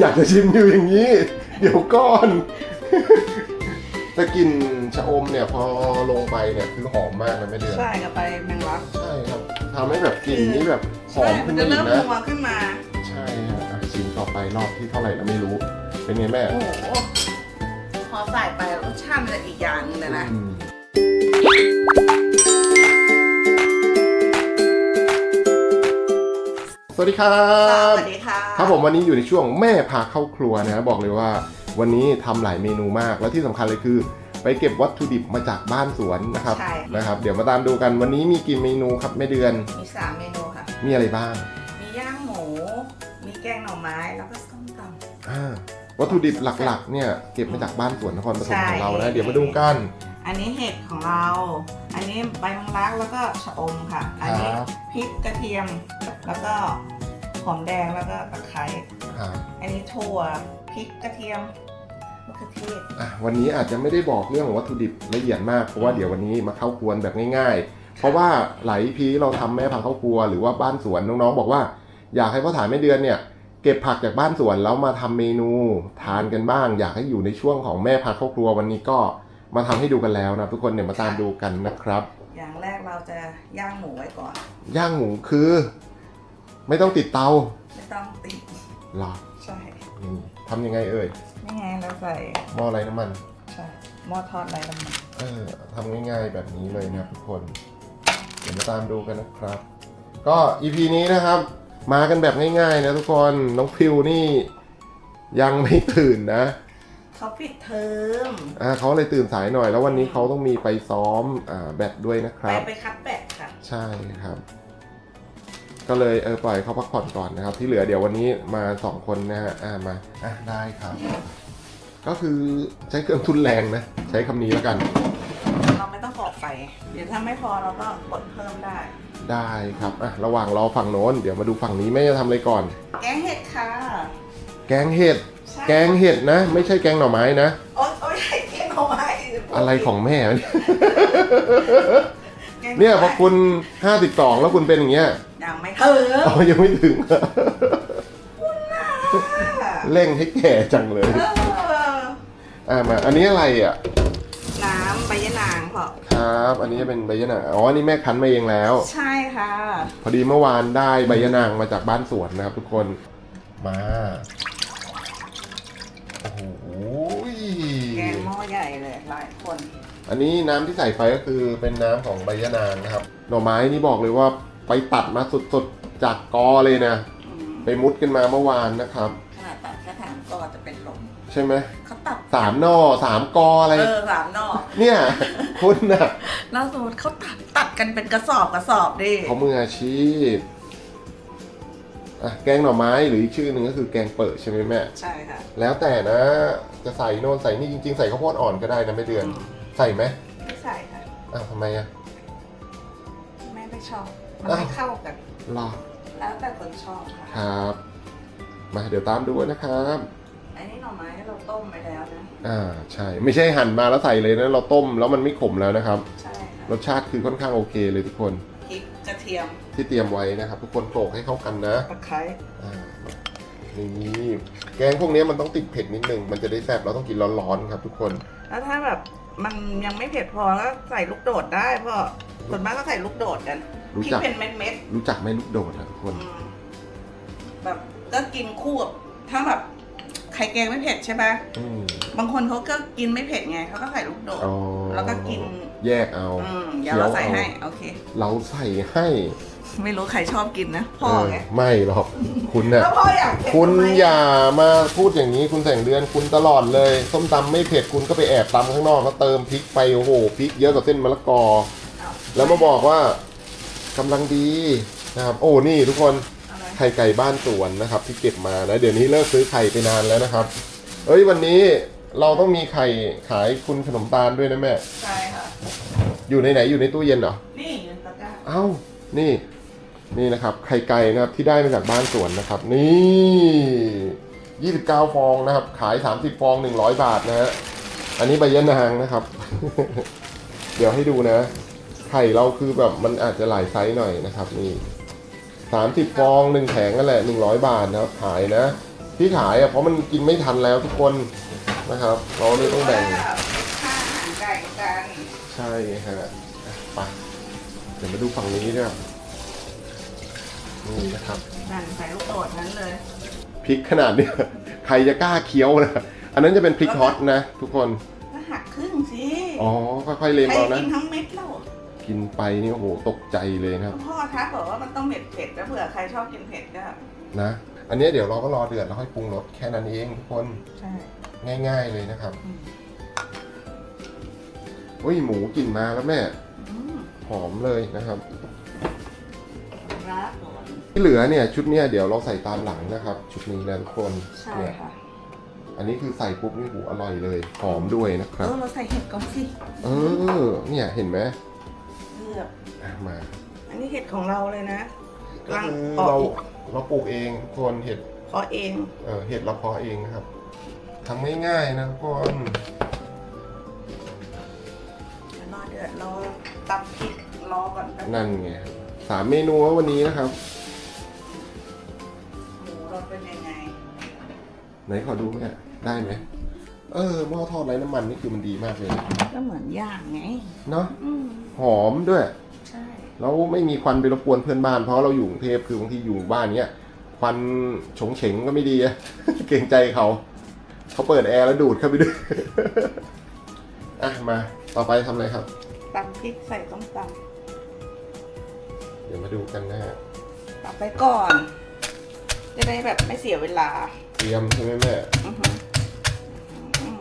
อยากจะชิมอยู่อย่างนี้ เดี๋ยวก่อนแต่กลินชะอมเนี่ยพอลงไปเนี่ยคือหอมมากนะไม่เดือนใช่กับไปแมงลักใช่ครับทำให้แบบกลิ่นนี้แบบหอใช่มมัขึ้นนจะมาอีเริ่กมนะนัวขึ้นมา ใช่ฮะอะชิมต่อไปรอบที่เท่าไหร่แล้วไม่รู้ เป็นไงแม่โอ้โหพอใส่ไปรสชาติมันจะอีกอย่างหนึงเลยนะ สวัสดีครัสบวัสดีค่ะครับผมวันนี้อยู่ในช่วงแม่พาเข้าครัวนะบอกเลยว่า วันนี้ทำหลายเมนูมาก และที่สำคัญเลยคือ ไปเก็บวัตถุดิบมาจากบ้านสวนนะครับใช่นะครับ เดี๋ยวมาตามดูกันวันนี้มีกี่เมนูครับแม่เดือน มีสามเมนูค่ะ มีอะไรบ้าง มีย่างหมู มีแกงหน่อไม้แล้วก็ส้มตอ่าวัตถุดิบหลักๆ เนี่ยเก็บมาจากบ้านสวนนครปฐมใช่ของเรานะเดี๋ยวมาดูกันำอันนี้เห็ดของเรา อันนี้ใบแมงลักแล้วก็ชะอมค่ะ อันนี้ครับพริกกระเทียม แล้วก็หอมแดงแล้วก็ตะไคร้ครับอันนี้ถั่วพริกกระเทียมมะเขือเทศ อะวันนี้อาจจะไม่ได้บอกเรื่องวัตถุดิบละเอียดมากเพราะว่าเดี๋ยววันนี้มาเข้าครัวแบบง่าย ๆ เพราะว่าหลายพีเราทำแม่พังเข้าครัวหรือว่าบ้านสวนน้องๆ บอกว่า อยากให้พ่อถ่ายแม่เดือนเนี่ย เก็บผักจากบ้านสวนแล้วมาทำเมนูทานกันบ้าง อยากให้อยู่ในช่วงของแม่พาเข้าครัววันนี้ก็มาทำให้ดูกันแล้วนะทุกคนเนี่ยมาตามดูกันนะครับ อย่างแรกเราจะย่างหมูไว้ก่อน ย่างหมูคือ ไม่ต้องติดเตาไม่ต้องติดหรอใช่นี่ทำยังไงเอ่ยนี่ไงเราใส่หม้อไรน้ำมัน ใช่หม้อทอดไร้น้ำมันเออทำง่ายๆแบบนี้เลยนะครับทุกคน เดี๋ยวมาตามดูกันนะครับ ก็ EP นี้นะครับ มากันแบบง่ายๆนะทุกคนน้องพิวนี่ยังไม่ตื่นนะเขาปิดเทอมอ่าเขาเลยตื่นสายหน่อย แล้ววันนี้เขาต้องมีไปซ้อมอ่าแบดด้วยนะคไปรับ ไปคัดแบตค่ะ ใช่ครับ ก็เลยเออปล่อยเขาพักผ่อนก่อนนะครับ ที่เหลือเดี๋ยววันนี้มาสองคนนะฮะอ่ามาอะได้ครับ ก็คือใช้เครื่องทุนแรงนะ ใช้คำนี้แล้วกัน เราไม่ต้องกรอกไปเดี๋ยวถ้าไม่พอเราก็กดเพิ่มได้ ได้ครับอะระหว่างรอฝั่งโน้น เดี๋ยวมาดูฝั่งนี้แม่จะทำอะไรก่อน แกงเห็ดค่ะ แกงเห็ด ใช่ แกงเห็ดนะ ไม่ใช่แกงหน่อไม้นะ โอ๊ยโอ๊ยแกงเอาไว้อะไรของแม่เนี่ย แกงเนี่ยพอคุณ 52 แล้วคุณเป็นอย่างเงี้ยยังไม่เถิมอ๋อยังไม่ถึง เร่งให้แก่จังเลย เอออ่ามา อันนี้อะไรอะ น้ำใบยะนางพอครับ อันนี้จะเป็นใบยะนาง อ๋อ อันนี้แม่คั้นมาเองแล้ว ใช่ค่ะ พอดีเมื่อวานได้ใบยะนางมาจากบ้านสวนนะครับทุกคน มา โอ้โห แกงหม้อใหญ่เลยหลายคน อันนี้น้ำที่ใส่ไปก็คือเป็นน้ำของใบยะนางนะครับ หน่อไม้นี่บอกเลยว่าไปตัดมาสดๆจากกอเลยนะอืมไปมุดกันมาเมื่อวานนะครับขนาดตัดแค่ถามก็จะเป็นลมใช่ไหมเขาตัดสามหนอสามกออะไรเออสามนอกเนี่ยคุณน่ะแล้วสมมติเขาตัดตัดกันเป็นกระสอบกระสอบดิเขามืออาชีพอะแกงหน่อไม้หรืออีกชื่อหนึ่งก็คือแกงเปิดใช่ไหมแม่ใช่ค่ะแล้วแต่นะ จะใส่โน่นใส่นี่จริง ๆ ใส่ข้าวโพดอ่อนก็ได้นะไม่เดือน ใส่ไหมไม่ใส่ค่ะ อ้าวทำไมอะไม่ไม่ชอบ มันอ้าวไม่เข้ากัน รอแล้วแต่คนชอบค่ะ ครับ มาเดี๋ยวตามดูนะครับ อันนี้หน่อไม้เราต้มไปแล้วนะ อ่าใช่ ไม่ใช่หั่นมาแล้วใส่เลยนะ เราต้มแล้วมันไม่ขมแล้วนะครับ ใช่ค่ะรสชาติคือค่อนข้างโอเคเลยทุกคนพริกกระเทียมที่เตรียมไว้นะครับ ทุกคนโขลกให้เข้ากันนะ ตะไคร้อ่านี่แกงพวกนี้มันต้องติดเผ็ดนิดนึง มันจะได้แซ่บเราต้องกินร้อนๆครับทุกคน แล้วถ้าแบบ มันยังไม่เผ็ดพอก็ใส่ลูกโดดได้พ่อส่วนมากก็ใส่ลูกโดดกันรู้พริกจัก เป็นเม็ดรู้จักไหมลูกโดดนะทุกคนๆอืมแบบก็กินคู่กับถ้าแบบไข่แกงไม่เผ็ดใช่ไหมอืมบางคนเขาก็กินไม่เผ็ดไงเขาก็ใส่ลูกโดด อ๋อแล้วก็กิน แยกเอา อืมเดี๋ยวเราใส่คี้ให้อโอเค เราใส่ให้ ไม่รู้ใครชอบกินนะ พ่อไง เออไม่หรอกคุณน่ะแล้วพ่ออยากเผ็ดคุณทำไมอย่ามาพูดอย่างนี้คุณแสงเดือนคุณตลอดเลยส้มตำไม่เผ็ดคุณก็ไปแอบตำข้างนอกแล้วเติมพริกไปโอ้โหพริกเยอะกว่าเส้นมะละกออ้าวแล้วมาบอกว่ากำลังดีนะครับโอ้นี่ทุกคนอะไรไข่ไก่บ้านสวนนะครับ ที่เก็บมานะเดี๋ยวนี้เลิกซื้อไข่ไปนานแล้วนะครับ เอ้ยวันนี้เราต้องมีไข่ขายคุณขนมตาลด้วยนะแม่ใช่ค่ะ อยู่ในไหนอยู่ในตู้เย็นเหรอ นี่เงินตะกร้าเอ้านี่ นี่นะครับไข่ไก่นะครับที่ได้มาจากบ้านสวนนะครับ นี่29 ฟองนะครับ ขาย 30 ฟอง 100 บาทนะฮะอันนี้ใบยะนางนะครับ เดี๋ยวให้ดูนะ ไข่เราคือแบบมันอาจจะหลายไซส์หน่อยนะครับนี่30 ฟองหนึ่งแผงนั่นแหละ 100 บาทนะครับขายนะ ที่ขายอะเพราะมันกินไม่ทันแล้วทุกคนนะครับ เราเลยต้องแบ่งค่าอาหารไก่กันใช่ฮะอะไปเดี๋ยวมาดูฝั่งนี้ด้วย นี่นะครับนั่นใส่ลูกโดดนั้นเลยพริกขนาดเนี้ยใครจะกล้าเคี้ยวนะอันนั้นจะเป็นพริกฮอตนะ ทุกคนก็หักครึ่งสิอ๋อค่อยๆเลมใครเอานะกินทั้งเม็ดแล้วกินไปนี่โอ้โหตกใจเลยนะครับพ่อทักบอกว่ามันต้องเผ็ดเผ็ดๆแล้วเผื่อใครชอบกินเผ็ดก็นะ อันเนี้ยเดี๋ยวเราก็รอเดือดแล้วค่อยปรุงรสแค่นั้นเองทุกคนใช่ ง่าย ๆเลยนะครับอืมอุ้ยหมูกลิ่นมาแล้วแม่อืมหอมเลยนะครับ รักก่อน ที่เหลือเนี่ยชุดเนี้ยเดี๋ยวเราใส่ตามหลังนะครับ ชุดนี้นะทุกคนใช่เนี่ยค่ะอันนี้คือใส่ปุ๊บนี่หูอร่อยเลยหอมด้วยนะคเอรับ อเราใส่เห็ดก่อนสิเออเนี่ยเห็นไหมเลือกอะมาอันนี้เห็ดของเราเลยนะกก็ลางคือออกเราเราปลูกเองทุกคนเห็ดเพาะเองเออเห็ดเราเพาะเองนะครับทำง่ายๆนะทุกคนเดี๋ยวรอเดือดรอตำพริกรอก่อนแป๊บนั่นไงครับสามเมนูวันนี้นะครับ ไหนขอดูแม่ได้ไหมเออหม้อทอดไร้น้ำมันนี่คือมันดีมากเลยนะก็เหมือนย่างไง เนาะอืมหอมด้วย ใช่ แล้วไม่มีควันไปรบกวนเพื่อนบ้านเพราะเราอยู่กรุงเทพคือบางทีอยู่บ้านเนี้ยควันฉงเฉงก็ไม่ดีอะ เกรงใจเขา เขาเปิดแอร์แล้วดูดเข้าไปด้วย อะมาต่อไปทำอะไรครับ ตำพริกใส่ต้มตเดี๋ยวมาดูกันนะฮะำตำไปก่อน จะได้แบบไม่เสียเวลา เตรียมใช่ไหมแม่อือหืออืม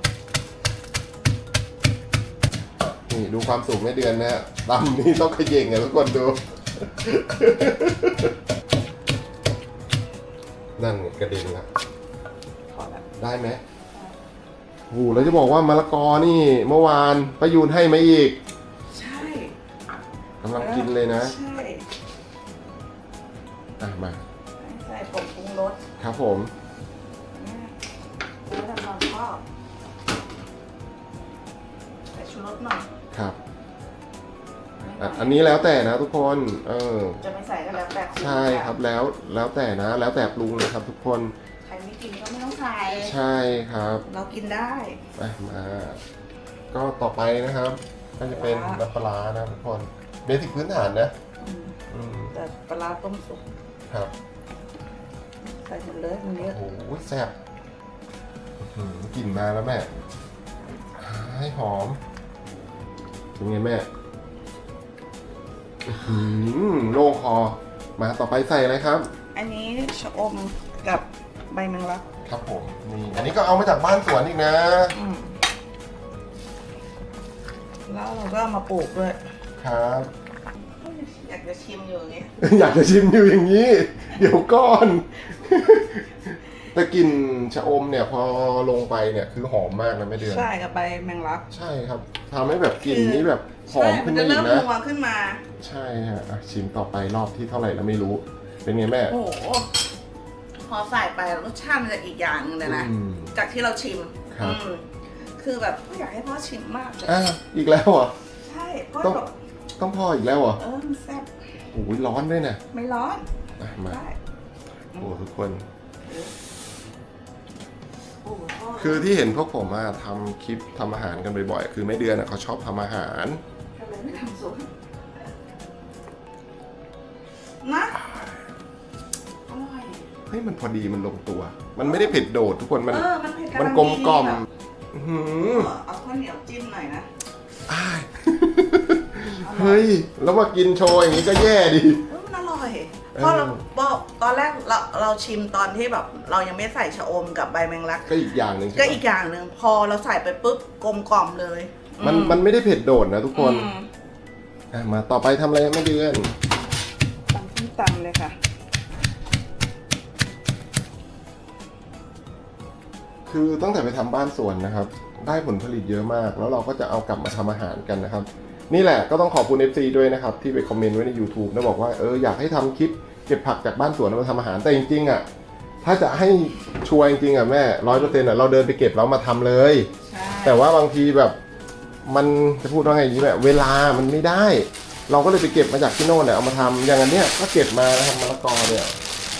นี่ดูความสูงแม่เดือนนะฮะดำนี่ต้องขย่งอะทุกคนดู นั่นไงกระเด็นละพอแล้วได้ไหมโอ้โหแล้วจะบอกว่ามะละกอนี่ เมื่อวานประยูนให้มาอีกใช่กำลังกินเลยนะ ใช่ อะมาใส่ผงปรุงรสครับผมนะแล้วแต่ความชอบใส่ชูรสหน่อยครับ อะอันนี้แล้วแต่นะทุกคน เออ จะไม่ใส่ก็แล้วแต่ณใช่ครับแล้วแล้วแต่นะ แล้วแต่ปรุงเลยครับ ทุกคน ใครไม่กินก็ไม่ต้องใส่ใช่ครับ เรากินได้ อะมา ก็ต่อไปนะครับ ก็จะเป็นน้ำปลาร้านะทุกคน เบสิกพื้นฐานนะ อืม อืมแต่ปลาร้าต้มสุกครับ ใส่หมดเลยมันเยอะโอ้โหแซ่บอื้อหือกลิ่นมาแล้วแม่ให้หอมเป็นไงแม่อื้อหือโล่งคอ มาต่อไปใส่อะไรครับ อันนี้ชะอมกับใบแมงลักครับผม นี่ อันนี้ก็เอามาจากบ้านสวนอีกนะ อืมแล้วเราก็เอามาปลูกด้วยครับ อยากจะชิมอยู่อย่างเงี้ยอยากจะชิมอยู่อย่างนี้ เดี๋ยวก่อน แต่กลิ่นชะอมเนี่ยพอลงไปเนี่ยคือหอมมากนะแม่เดือน ใช่กับใบแมงลัก ใช่ครับทำให้แบบกลิ่นนี้แบบหอมใช่ขึ้มันนมาจะอีเริ่กมนะนัวขึ้นมา ใช่ฮะอะชิมต่อไปรอบที่เท่าไหร่แล้วไม่รู้ เป็นไงแม่ โอ้โหพอใส่ไปรสชาติมันจะอีกอย่างหนึงเลยนะ อืมจากที่เราชิมครับ อืมคือแบบก็อยากให้พ่อชิมมากเลยอะอีกแล้วเหรอะใช่พ่อต้อง แบบต้องพออีกแล้วเหรอะเออมันแซ่บโอ้ยร้อนด้วยนะไม่ร้อน อะมา ได้ โอ้ทุกคนโอ้โหพ่อคือที่เห็นพวกผมอะทำคลิปทำอาหารกันบ่อยๆ คือแม่เดือนอะเขาชอบทำอาหารทำไมไม่ทำซุปนะอร่อย เฮ้ยมันพอดีมันลงตัว มันไม่ได้เผ็ดโดดทุกคนมันเออมันเผ็ดมันำงกลมกล่อมดีแบบอื้อหือเอาข้าวเหนียวจิ้มหน่อยนะอ้าย เฮ้ย แล้วมากินโชว์อย่างนี้ก็แย่ดิ เออมันอร่อย เออเพราะเราบอกตอนแรกเราเราชิมตอนที่แบบเรายังไม่ใส่ชะอมกับใบแมงลัก ก็อีกอย่างหนึ่งใช่ก็ปะอีกอย่างหนึ่งพอเราใส่ไปปุ๊บกลมกล่อมเลยมันอืมันไม่ได้เผ็ดโดดนะทุกคนอืมอะมาต่อไปทำอะไรแม่เดือน ตำส้มตำเลยค่ะ คือตั้งแต่ไปทำบ้านสวนนะครับ ได้ผลผลิตเยอะมาก แล้วเราก็จะเอากลับมาทำอาหารกันนะครับ นี่แหละก็ต้องขอบคุณ FC ด้วยนะครับ ที่ไปคอมเมนต์ไว้ใน YouTube แล้วบอกว่าเอออยากให้ทำคลิปเก็บผักจากบ้านสวนมาทำอาหารแต่จริงๆอะถ้าจะให้ชัวร์จริงๆอะแม่ร้อยเปอร์เซ็นต์อะเราเดินไปเก็บแล้วมาทำเลย ใช่แต่ว่าบางทีแบบมันจะพูดว่าไงดีแบบเวลามันไม่ได้ เราก็เลยไปเก็บมาจากที่โน่นเนี่ยเอามาทำอย่างอันเนี้ยก็เก็บมานะครับมะละกอเนี่ย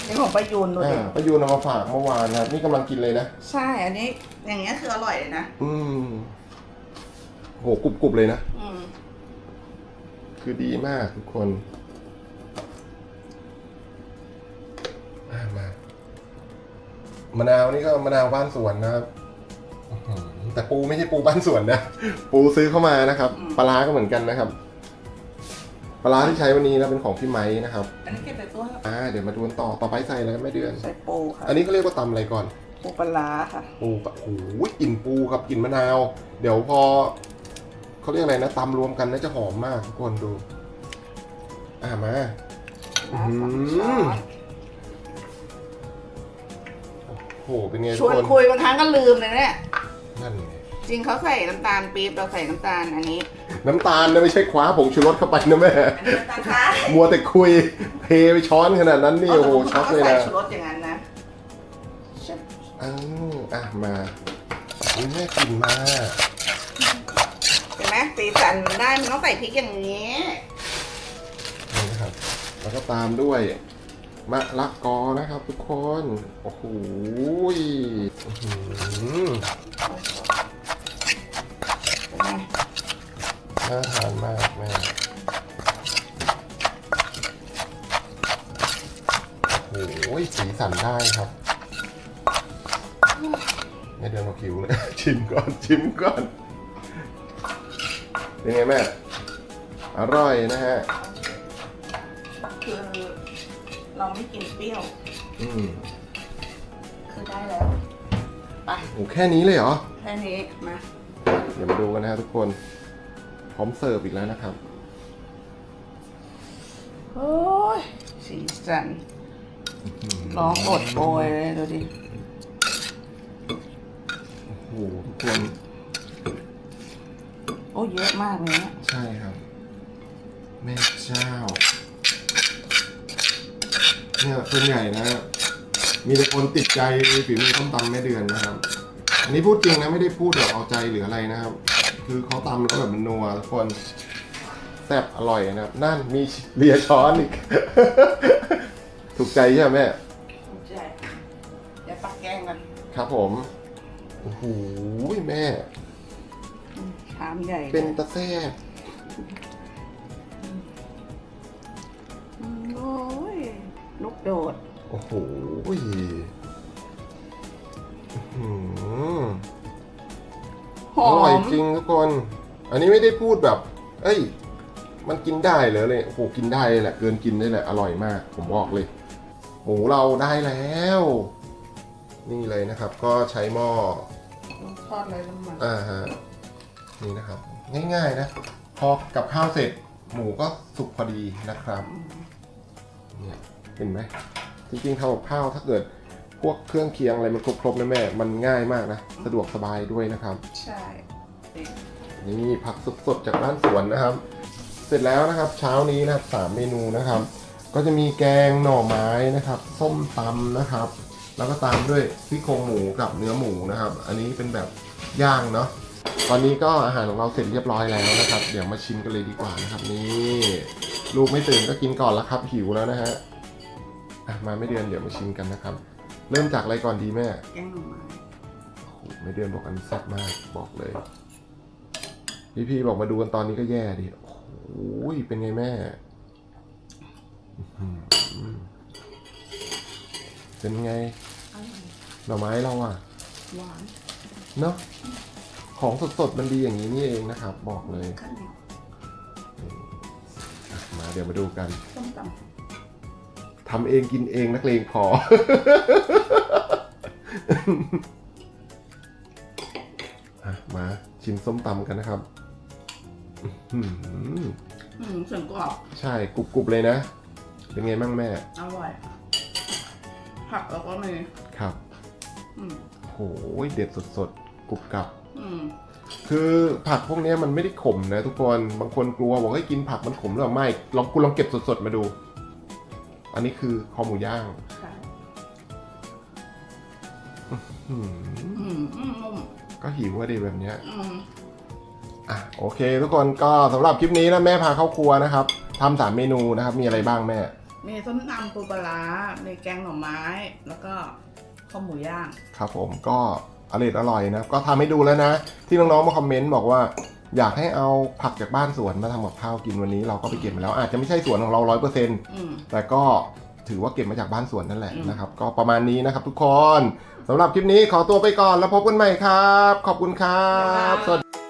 นี่ของประยูนดูดิอ่าประยูนเอามาฝากเมื่อวานนะครับนี่กำลังกินเลยนะ ใช่ อันนี้อย่างเงี้ยคืออร่อยเลยนะ อืมโหกรุบกรุบเลยนะ อืม คือดีมากทุกคนอ่ามามะนาวนี่ก็มะนาวบ้านสวนนะครับอื้อหือแต่ปูไม่ใช่ปูบ้านสวนนะ ปูซื้อเข้ามานะครับ ปลาร้าก็เหมือนกันนะครับ ปลาร้าที่ใช้วันนี้นะเป็นของพี่ไม้นะครับ อันนี้เก็บไปตัวอ่าเดี๋ยวมาดูกันต่อ ต่อไปใส่อะไรกันแม่เดือน ใส่ปูค่ะ อันนี้ก็เรียกว่าตำอะไรก่อน ปูปลาร้าค่ะ ปูกับโอ้โหกลิ่นปูกับกลิ่นมะนาว เดี๋ยวพอ เขาเรียกอะไรนะตำรวมกันน่าจะหอมมากทุกคนดู อ่ามาน้ำสองช้อนโอ้โหเป็นไงชทุกวนคนคุยบางครั้งก็ลืมเลยเนี่ย นั่นไงจริงเขาใส่น้ำตาลปี๊บเราใส่น้ำตาลอันนี้น้ำตาลนะไม่ใช่คว้าผงชูรสเข้าไปนะแม่อันนี้น้ำตาลค่ะมัวแต่คุยเทไปช้อนขนาดนั้นนี่โอ้โหช็อกเลยใส่นะชูรสอย่างนั้นนะอ้าวอะมาอุ้ยแม่กลิ่นมาเห็นไหมสีสันมันได้มันต้องใส่พริกอย่างนี้ นี่นะครับ แล้วก็ตามด้วยมะละกอนะครับ ทุกคน โอ้โหยอื้อหือน่าทานมากแม่โอ้โหสีสันได้ครับแม่เดินมาผิวเลย ชิมก่อน ชิมก่อน เป็นไงแม่ อร่อยนะฮะ คือเราไม่กินเปรี้ยว อืมคือได้แล้ว ไป โอ้แค่นี้เลยเหรอ แค่นี้ มา เดี๋ยวมาดูกันนะฮะทุกคน พร้อมเสิร์ฟอีกแล้วนะครับ โอ้ย สีสัน ร้องอดโอยเลยดูดิ โอ้โหทุกคนโอ้ เยอะมากเลยเนี่ยใช่ครับ แม่เจ้า เนี่ยส่วนใหญ่นะ มีแต่คนติดใจฝีมือต้มตำแม่เดือนนะครับ อันนี้พูดจริงนะไม่ได้พูดแบบเอาใจหรืออะไรนะครับ คือเขาตำแล้วแบบมันนัวทุกคนแซ่บอร่อยนะครับ นั่นมีเลียช้อนอีก ถูกใจใช่ไหมแม่ถูกใจเดี๋ยวปักแกงกัน ครับผม โอ้โหแม่ ชามใหญ่ลยเป็นตะแซ่บอืมโอ้ยลูกโดด โอ้โหอื้อหือหออร่อยมจริงทุกคน อันนี้ไม่ได้พูดแบบ เอ้ย มันกินได้เหรอเลยโอ้โหกินได้เลยแหละ เกินกินได้แหละ อร่อยมาก ผมบอกเลย หมูเราได้แล้ว นี่เลยนะครับ ก็ใช้หม้อ ทอดเลยน้ำมัน อ่าฮะ นี่นะครับ ง่ายๆนะ พอกับข้าวเสร็จหมูก็สุกพอดีนะครับเนี่ยเห็นไหมจริงๆทำกับข้าวถ้าเกิดพวกเครื่องเคียงอะไรมันครบๆนะแม่ มันง่ายมากนะ สะดวกสบายด้วยนะครับ ใช่เองนี่ผักสดๆจากบ้านสวนนะครับ เสร็จแล้วนะครับ เช้านี้นะครับสามเมนูนะครับ ก็จะมีแกงหน่อไม้นะครับ ส้มตำนะครับ แล้วก็ตามด้วยซี่โครงหมูกับเนื้อหมูนะครับ อันนี้เป็นแบบย่างเนาะ ตอนนี้ก็อาหารของเราเสร็จเรียบร้อยแล้วนะครับ เดี๋ยวมาชิมกันเลยดีกว่านะครับ นี่ลูกไม่ตื่นก็กินก่อนแล้วครับหิวแล้วนะฮะอะมาไม่เดือนเดี๋ยวมาชิมกันนะครับ เริ่มจากอะไรก่อนดีแม่แกงหน่อไม้โอ้โหไม่เดือนบอกอันนี้แซ่บมากบอกเลย พี่พี่ๆบอกมาดูกันตอนนี้ก็แย่ดิโอ้โหเป็นไงแม่อื้อหือเป็นไงอร่อยหน่อไม้เราอะหวานเนาะ ของสดๆมันดีอย่างนี้นี่เองนะครับ บอกเลยข้าวเหนียวอะมาเดี๋ยวมาดูกันส้มตทำเองกินเองนักเลงพอ อะมาชิมส้มตำกันนะครับอื้อหือำอืมเสียงกรอบ ใช่กรุบๆเลยนะ เป็นไงบ้างแม่อร่อย ผักแล้วก็มีครับ อืม โหเด็ดสดๆกรุบกรับอืม คือผักพวกเนี้ยมันไม่ได้ขมนะทุกคนบางคนกลัวบอกให้ยกินผักมันขมหรือเปล่าไม่ลองคุณลองเก็บสดๆมาดู อันนี้คือคอหมูย่างค่ะอืมอืมอืมนุ่มก็หิวว่าดีแบบเนี้ยอืมอะโอเค ทุกคนก็สำหรับคลิปนี้นะแม่พาเข้าครัวนะครับทำสามเมนูนะครับ มีอะไรบ้างแม่มมีส้มตำปูปลาร้ามีแกงหน่อไม้ แล้วก็ข้าวหมูย่าง ครับผมก็ อร่อยอร่อยนะก็ทำให้ดูแล้วนะ ที่น้องๆมาคอมเมนต์บอกว่า อยากให้เอาผักจากบ้านสวนมาทำกับข้าวกินวันนี้เราก็ไปเก็บมาแล้ว อาจจะไม่ใช่สวนของเราร้อยเปอร์เซ็นต์อืมแต่ก็ถือว่าเก็บมาจากบ้านสวนนั่นแหละอืมนะครับ ก็ประมาณนี้นะครับทุกคนสำหรับคลิปนี้ขอตัวไปก่อนแล้วพบกันใหม่ครับ ขอบคุณครับสวัสดี